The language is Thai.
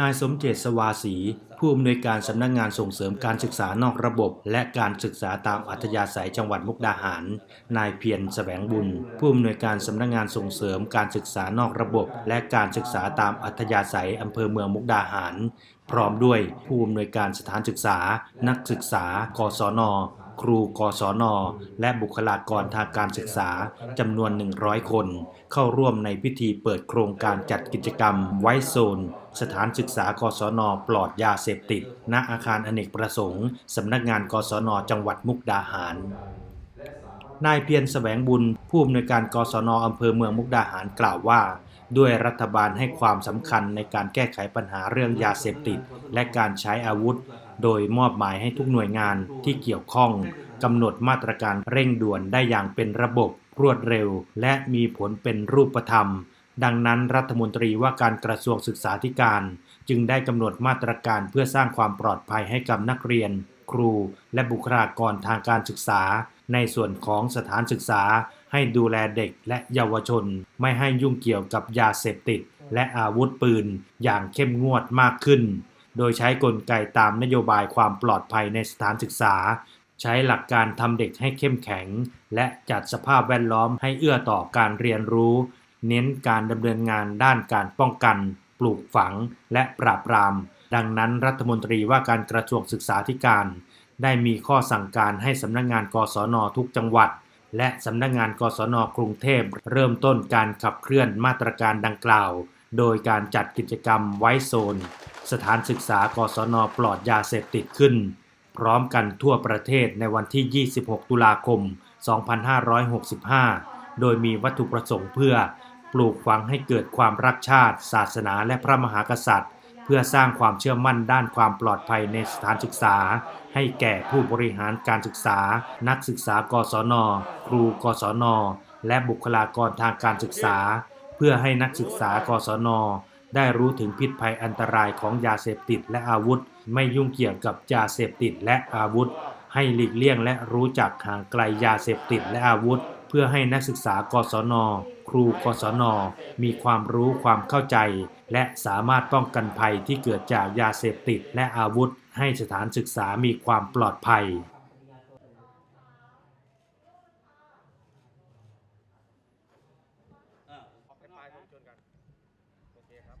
นายสมเจตสวาสี ผู้อำนวยการสำนักงานส่งเสริมการศึกษานอกระบบ และการศึกษาตามอัธยาศัยจังหวัดมุกดาหาร นายเพียรแสวงบุญ ผู้อำนวยการสำนักงานส่งเสริมการศึกษานอกระบบ และการศึกษาตามอัธยาศัยอำเภอเมืองมุกดาหาร พร้อมด้วยผู้อำนวยการสถานศึกษา นักศึกษากศน ครูกศน และบุคลากรทางการศึกษาจำนวน 100 คน เข้าร่วมในพิธีเปิดโครงการจัดกิจกรรมไวโซน สถานศึกษากศน ปลอดยาเสพติด ณอาคารอเนกประสงค์สำนักงานกศน จังหวัดมุกดาหารนายเพียรแสวงบุญผู้อำนวยการกศนอำเภอเมืองมุกดาหารกล่าวว่า ด้วยรัฐบาลให้ความสำคัญในการแก้ไขปัญหาเรื่องยาเสพติด และการใช้อาวุธ โดยมอบหมายให้ทุกหน่วยงานที่เกี่ยวข้องกำหนดมาตรการเร่งด่วนได้อย่างเป็นระบบรวดเร็ว และมีผลเป็นรูปธรรม ดังนั้นรัฐมนตรีว่าการกระทรวงศึกษาธิการ จึงได้กำหนดมาตรการเพื่อสร้างความปลอดภัยให้กับนักเรียน ครู และบุคลากรทางการศึกษา ในส่วนของสถานศึกษา ให้ดูแลเด็กและเยาวชน ไม่ให้ยุ่งเกี่ยวกับยาเสพติด และอาวุธปืน อย่างเข้มงวดมากขึ้น โดยใช้กลไกตามนโยบายความปลอดภัยในสถานศึกษา ใช้หลักการทำเด็กให้เข้มแข็ง และจัดสภาพแวดล้อมให้เอื้อต่อการเรียนรู้ เน้นการดำเนินงานด้านการป้องกัน ปลูกฝัง และปราบปราม ดังนั้นรัฐมนตรีว่าการกระทรวงศึกษาธิการ ได้มีข้อสั่งการให้สำนักงงานกศนทุกจังหวัด และสำนักงงานกศนกรุงเทพเริ่มต้นการขับเคลื่อนมาตรการดังกล่าว โดยการจัดกิจกรรมไว้โซน สถานศึกษากศนปลอดยาเสพติดขึ้น พร้อมกันทั่วประเทศในวันที่ 26 ตุลาคม 2565 โดยมีวัตถุประสงค์เพื่อ ปลูกฝังให้เกิดความรักชาติ ศาสนาและพระมหากษัตริย์ เพื่อสร้างความเชื่อมั่นด้านความปลอดภัยในสถานศึกษา ให้แก่ผู้บริหารการศึกษา นักศึกษากศน ครูกศน และบุคลากรทางการศึกษา เพื่อให้นักศึกษากศน ได้รู้ถึงพิษภัยอันตรายของยาเสพติดและอาวุธ ไม่ยุ่งเกี่ยวกับยาเสพติดและอาวุธ ให้หลีกเลี่ยงและรู้จักห่างไกลยาเสพติดและอาวุธ เพื่อให้นักศึกษากศน ครูกศน มีความรู้ความเข้าใจ และสามารถป้องกันภัยที่เกิดจากยาเสพติดและอาวุธ ให้สถานศึกษามีความปลอดภัย ไปปลายชนกัน โอ เคครับ